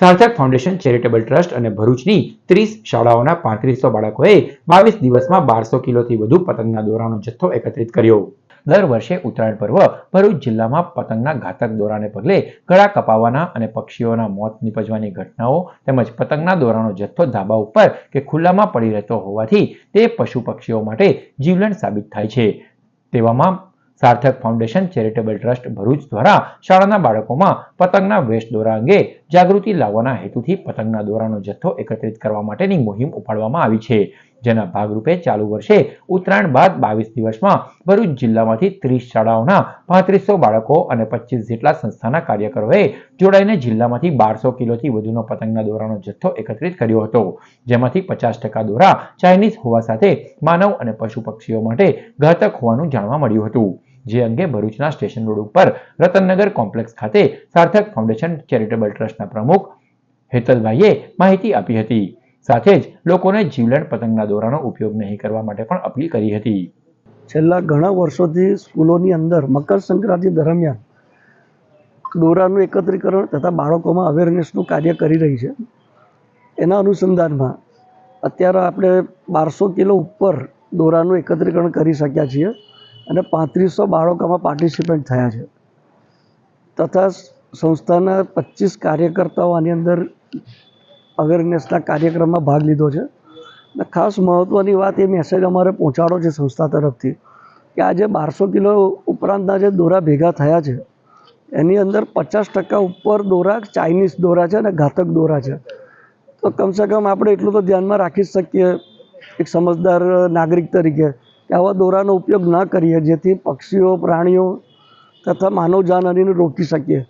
સાર્થક foundation, charitable trust અને ભરૂચની ત્રીસ શાળાઓના પાંત્રીસો બાળકોએ બાવીસ દિવસમાં બારસો કિલોથી વધુ પતંગના દોરાનો જથ્થો એકત્રિત કર્યો. દર વર્ષે ઉત્તરાયણ પર્વ ભરૂચ જિલ્લામાં પતંગના ઘાતક દોરાને પગલે ગળા કપાવાના અને પક્ષીઓના મોત નીપજવાની ઘટનાઓ તેમજ પતંગના દોરાનો જથ્થો ધાબા ઉપર કે ખુલ્લામાં પડી રહેતો હોવાથી તે પશુ પક્ષીઓ માટે જીવલેણ સાબિત થાય છે. તેવામાં સાર્થક ફાઉન્ડેશન, ચેરિટેબલ ટ્રસ્ટ, ભરૂચ દ્વારા શાળાના બાળકોમાં પતંગના વેશ દોરા અંગે જાગૃતિ લાવવાના હેતુથી પતંગના દોરાનો જથ્થો એકત્રિત કરવા માટેની મુહિમ ઉપાડવામાં આવી છે, જેના ભાગરૂપે ચાલુ વર્ષે ઉત્તરાયણ બાદ બાવીસ દિવસમાં ભરૂચ જિલ્લામાંથી ત્રીસ શાળાઓના પાંત્રીસો બાળકો અને પચીસ જેટલા સંસ્થાના કાર્યકરોએ જોડાઈને જિલ્લામાંથી બારસો કિલોથી વધુનો પતંગના દોરાનો જથ્થો એકત્રિત કર્યો હતો. જેમાંથી પચાસ ટકા દોરા ચાઇનીઝ હોવા સાથે માનવ અને પશુ પક્ષીઓ માટે ઘાતક હોવાનું જાણવા મળ્યું હતું. જે અંગે ભરૂચના સ્ટેશન રોડ ઉપર રતનનગર કોમ્પ્લેક્સ ખાતે સાર્થક ફાઉન્ડેશન ચેરિટેબલ ટ્રસ્ટના પ્રમુખ હેતલભાઈએ માહિતી આપી હતી. સાથે જ લોકોને જીવલેણ પતંગના દોરાનો ઉપયોગ નહીં કરવા માટે પણ અપીલ કરી હતી. છેલ્લા ઘણા વર્ષોથી સ્કૂલોની અંદર મકર સંક્રાંતિ દરમિયાન દોરાનું એકત્રીકરણ તથા બાળકોમાં અવેરનેસનું કાર્ય કરી રહી છે. એના અનુસંધાનમાં અત્યારે આપણે બારસો કિલો ઉપર દોરાનું એકત્રીકરણ કરી શક્યા છીએ. અને પાંત્રીસો બાળકોમાં પાર્ટિસિપેટ થયા છે. તથા સંસ્થાના પચીસ કાર્યકર્તાઓ આની અંદર અવેરનેસના કાર્યક્રમમાં ભાગ લીધો છે. અને ખાસ મહત્ત્વની વાત એ મેસેજ અમારે પહોંચાડો છે સંસ્થા તરફથી કે આજે બારસો કિલો ઉપરાંતના જે દોરા ભેગા થયા છે. એની અંદર પચાસ ટકા ઉપર દોરા ચાઇનીઝ દોરા છે અને ઘાતક દોરા છે. તો કમસે કમ આપણે એટલું તો ધ્યાનમાં રાખી શકીએ એક સમજદાર, નાગરિક તરીકે. કે આવા દોરાનો ઉપયોગ ન કરીએ જેથી પક્ષીઓ પ્રાણીઓ તથા માનવ જાનહાનિને રોકી શકીએ.